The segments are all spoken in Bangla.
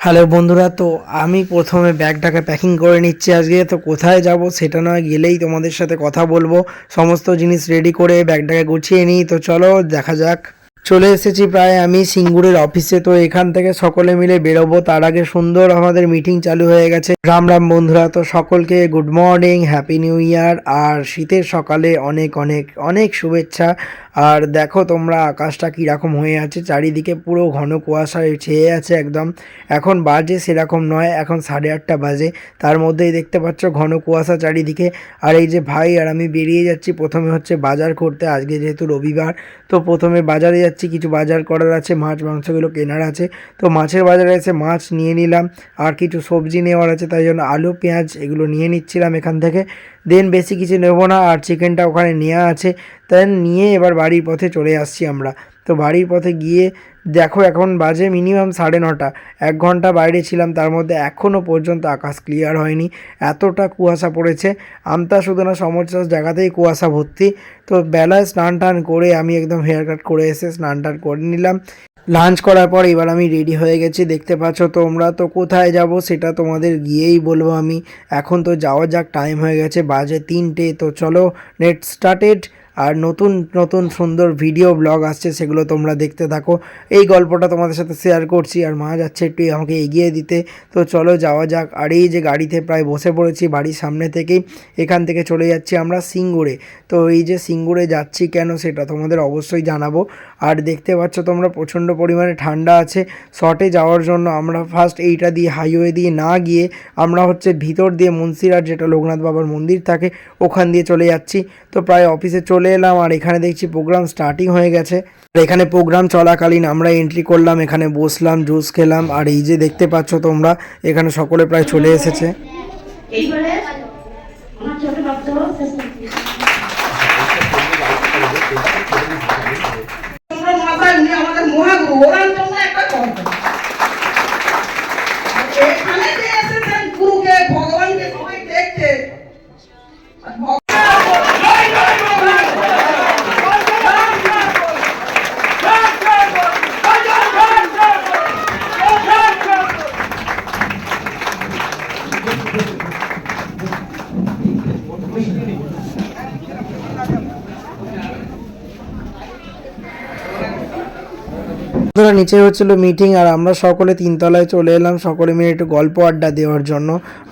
হ্যালো বন্ধুরা, তো আমি প্রথমে ব্যাগটাকে প্যাকিং করে নিচ্ছি আজকে। তো কোথায় যাব সেটা নয় গেলেই তোমাদের সাথে কথা বলব। সমস্ত জিনিস রেডি করে ব্যাগটাকে গুছিয়ে নিই। তো চলো দেখা যাক। চলে এসেছি প্রায় আমি সিঙ্গুরের অফিসে তো এখান থেকে সকলে মিলে বেরোবো। তার আগে সুন্দর আমাদের মিটিং চালু হয়ে গেছে। রাম রাম বন্ধুরা, তো সকলকে good morning happy new year আর শীতের সকালে অনেক অনেক অনেক শুভেচ্ছা। আর দেখো তোমরা আকাশটা কীরকম হয়ে আছে, চারিদিকে পুরো ঘন কুয়াশায় ছেয়ে আছে একদম। এখন বাজে সেরকম নয়, এখন সাড়ে আটটা বাজে। তার মধ্যেই দেখতে পাচ্ছ ঘন কুয়াশা চারিদিকে। আর এই যে ভাই, আর আমি বেরিয়ে যাচ্ছি। প্রথমে হচ্ছে বাজার করতে, আজকে যেহেতু রবিবার, তো প্রথমে বাজারে যাচ্ছি, কিছু বাজার করার আছে, মাছ, মাংসগুলো কেনার আছে। তো মাছের বাজারে এসে মাছ নিয়ে নিলাম, আর কিছু সবজি নেওয়ার আছে, তাই জন্য আলু, পেঁয়াজ এগুলো নিয়ে নিচ্ছিলাম এখান থেকে। দেন বেশি কিছু নেব না, আর চিকেনটা ওখানে নেওয়া আছে। দেন নিয়ে এবার বাড়ির পথে চলে আসছি আমরা। তো বাড়ির পথে গিয়ে দেখো এখন বাজে মিনিমাম সাড়ে নটা। এক ঘণ্টা বাইরে ছিলাম, তার মধ্যে এখনও পর্যন্ত আকাশ ক্লিয়ার হয়নি। এতটা কুয়াশা পড়েছে। আমতা শুধু না সমস্ত জায়গাতেই কুয়াশা ভর্তি। তো বেলায় স্নান টান করে আমি একদম হেয়ার কাট করে এসে স্নান টান করে নিলাম। লাঞ্চ করার পর এবার আমি রেডি হয়ে গেছি। দেখতে পাচ্ছ তোমরা তো কোথায় যাব সেটা তোমাদের গিয়েই বলব আমি। এখন তো যাওয়া যাক টাইম হয়ে গেছে, বাজে তিনটে। তো চলো নেট স্টার্টেড আর নতুন নতুন সুন্দর ভিডিও ব্লগ আসছে, সেগুলো তোমরা দেখতে থাকো। এই গল্পটা তোমাদের সাথে শেয়ার করছি, আর মা যাচ্ছে একটু আমাকে এগিয়ে দিতে। তো চলো যাওয়া যাক। আর এই যে গাড়িতে প্রায় বসে পড়েছি বাড়ির সামনে থেকেই, এখান থেকে চলে যাচ্ছি আমরা সিঙ্গুরে। তো এই যে সিঙ্গুরে যাচ্ছি কেন সেটা তোমাদের অবশ্যই জানাব। আর দেখতে পাচ্ছ তোমরা প্রচণ্ড পরিমাণে ঠান্ডা আছে। শর্টে যাওয়ার জন্য আমরা ফার্স্ট এইটা দিয়ে হাইওয়ে দিয়ে না গিয়ে, আমরা হচ্ছে ভিতর দিয়ে মুন্সিরার যেটা লোকনাথ বাবার মন্দির থাকে, ওখান দিয়ে চলে যাচ্ছি। তো প্রায় অফিসে চলে এলাম আর এখানে দেখছি প্রোগ্রাম স্টার্টিং হয়ে গেছে। আর এখানে প্রোগ্রাম চলাকালীন আমরা এন্ট্রি করলাম, এখানে বসলাম জুস খেলাম, আর এই যে দেখতে পাচ্ছ তোমরা, এখানে সকলে প্রায় চলে এসেছে। বন্ধুরা, নিচে হচ্ছিল মিটিং আর আমরা সকলে তিনতলায় চলে এলাম। সকলে মিলে একটু গল্প আড্ডা দেওয়ার জন্য।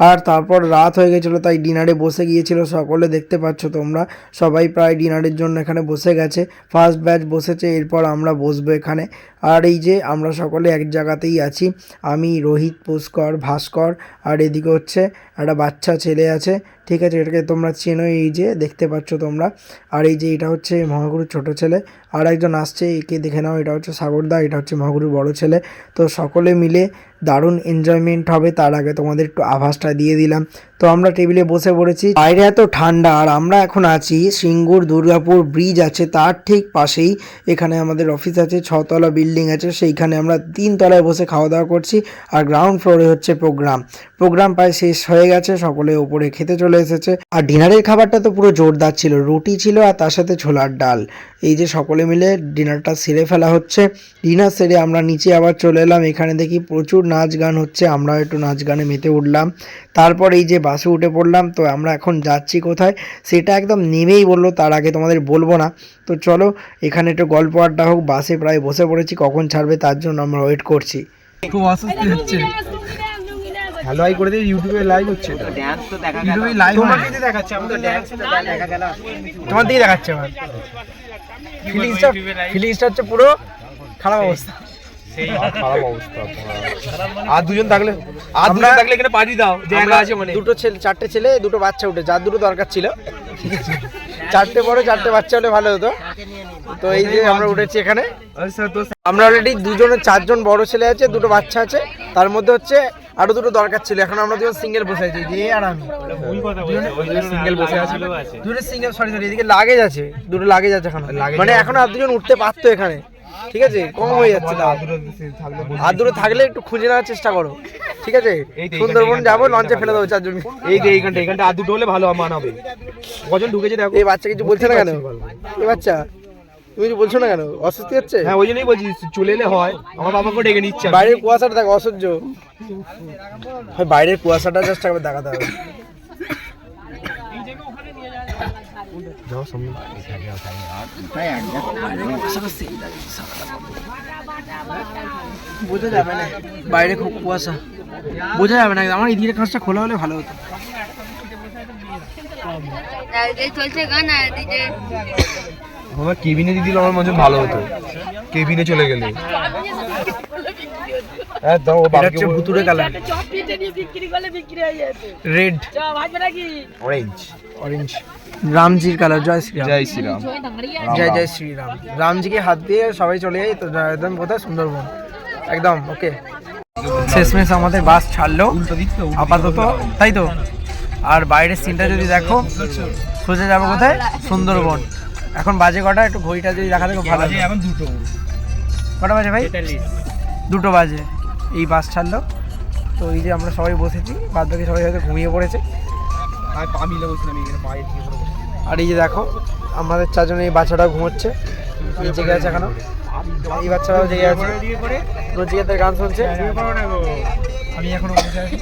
আর তারপর রাত হয়ে গেছিল, তাই ডিনারে বসে গিয়েছিল। সকলে দেখতে পাচ্ছ তোমরা, সবাই প্রায় ডিনারের জন্য এখানে বসে গেছে। ফার্স্ট ব্যাচ বসেছে, এরপর আমরা বসবো এখানে। আর এই যে আমরা সকলে এক জায়গাতেই আছি। আমি, রোহিত, পুষ্কর, ভাস্কর, আর এদিকে হচ্ছে একটা বাচ্চা ছেলে আছে। ঠিক আছে, এটাকে তোমরা চেনো এই যে, দেখতে পাচ্ছ তোমরা। আর এই যে এটা হচ্ছে মহাগুরুর ছোট ছেলে। আর একজন আসছে, একে দেখে নাও, এটা হচ্ছে সাগরদা, এটা হচ্ছে মহাগুরুর বড় ছেলে। তো সকলে মিলে দারুণ এনজয়মেন্ট হবে। তার আগে তোমাদের একটু আভাসটা দিয়ে দিলাম। তো আমরা টেবিলে বসে পড়েছি। বাইরে এত ঠান্ডা, আর আমরা এখন আছি সিঙ্গুর দুর্গাপুর ব্রিজ আছে। তার ঠিক পাশেই এখানে আমাদের অফিস আছে, ছতলা বিল্ডিং আছে। সেইখানে আমরা তিন তলায় বসে খাওয়া দাওয়া করছি। আর গ্রাউন্ড ফ্লোরে হচ্ছে প্রোগ্রাম প্রোগ্রাম প্রায় শেষ হয়ে গেছে। সকলে ওপরে খেতে চলে এসেছে। আর ডিনারের খাবারটা তো পুরো জোরদার ছিল। রুটি ছিল আর তার সাথে ছোলার ডাল। এই যে সকলে মিলে ডিনারটা সেরে ফেলা হচ্ছে। ডিনার সেরে আমরা নিচে আবার চলে এলাম। এখানে দেখি প্রচুর নাচ গান হচ্ছে আমরা একটু নাচ গানে মেতে উঠলাম তারপর এই যে বাসে উঠে পড়লাম তো আমরা এখন যাচ্ছি কোথায় সেটা একদম নেমেই বলল তার আগে তোমাদের বলব না তো চলো এখানে একটু গল্প আড্ডা হোক বাসে প্রায় বসে পড়েছি কখন ছাড়বে তার জন্য আমরা ওয়েট করছি খুব অস্বস্তি হচ্ছে হ্যালো আই করে দিয়ে ইউটিউবে লাইভ হচ্ছে ড্যান্স তো দেখা গেল ইউটিউবে লাইভ তোমার দিকে দেখাচ্ছে আমি তো ড্যান্স দেখা গেল তোমার দিকে দেখাচ্ছে আমার ফিলিংসটা ফিলিংসটা হচ্ছে পুরো খারাপ অবস্থা খারাপ অবস্থা আর দুজন থাকলে আর দুজন থাকলে এখানে পার্টি দাও জায়গা আছে মানে দুটো ছেলে চারটে ছেলে দুটো বাচ্চা উঠে যার দুটো দরকার ছিল। ঠিক আছে চারটে বড় চারটে বাচ্চা হলে ভালো হতো। তো এই যে আমরা উঠেছি এখানে। আমরা অলরেডি দুজনে চারজন বড় ছেলে আছে দুটো বাচ্চা আছে। তার মধ্যে হচ্ছে আরও দুটো দরকার ছিল। এখন আমরা দুজন সিঙ্গেল বসে আছি যে আর আমি। সিঙ্গেল বসে আছে। দুটো সিঙ্গেল সরি সরি এদিকে লাগেজ আছে দুটো লাগেজ আছে এখন। মানে এখন আর দুজন উঠতে পারতো এখানে। ঠিক আছে? কম হয়ে যাচ্ছে দাও আর থাকলে একটু খুঁজে নেওয়ার চেষ্টা করো। ঠিক আছে? সুন্দরবন যাব লঞ্চে ফেলে দেবো চারজন এই যে এইখানটা এইখানটা। আর দুটো হলে ভালো মান হবে। কজন ঢুকেছে দেখো? এই বাচ্চা কিছু বলছে না কেন? এই বাচ্চা তুমি কিছু বলছো না কেন? অস্বস্তি হচ্ছে? হ্যাঁ ওই জন্যই বলছি চলে এলে হয়। আমার বাবাকেও ডেকে নিচ্ছে। বাইরের কুয়াশাটা দেখো অসহ্য। হয় বাইরের কুয়াশাটা জাস্ট একবার দেখাতে হবে। যাও সামনে। বোঝা যাবে না বাইরে খুব কুয়াশা। বোঝা যাবে না আমার এদিকে কাজটা খোলা হলে ভালো হতো। চলছে গান আর এদিকে আমার কেবিনে দিয়ে দিলে আমার মনে ভালো হতো। কেবিনে চলে গেলে। হ্যাঁ দাও ও বাবাকে ভুতুরে কালার। রেড অরেঞ্জ অরেঞ্জ রামজির কালার জয় শ্রীরাম। জয় শ্রীরাম। জয় জয় শ্রীরাম। রামজিকে হাত দিয়ে সবাই চলে যাই তো একদম কোথায়? সুন্দরবন। একদম ওকে। শেষমেশ আমাদের বাস ছাড়লো। আপাতত তাই তো? আর বাইরের সিনটা যদি দেখো সোজা যাব কোথায়? সুন্দরবন। এখন বাজে কটা? একটু ঘড়িটা যদি দেখা দেখো ভালো এখন দুটো। কটা বাজে ভাই? দুটো বাজে। এই বাস ছাড়লো। তো এই যে আমরা সবাই বসেছি বাদ বাকি সবাই হয়তো ঘুমিয়ে পড়েছে। আমি পা মিলে বসছিলাম এখানে পায়ে দিয়ে করে বসে। আর এই যে দেখো আমাদের চারজন এই বাচ্চাটা ঘুমোচ্ছে। এই জেগে আছে এখনও। এই বাচ্চাটাও জেগে আছে। নচিকেতের গান শুনছে। আমি এখনও বসে আছি।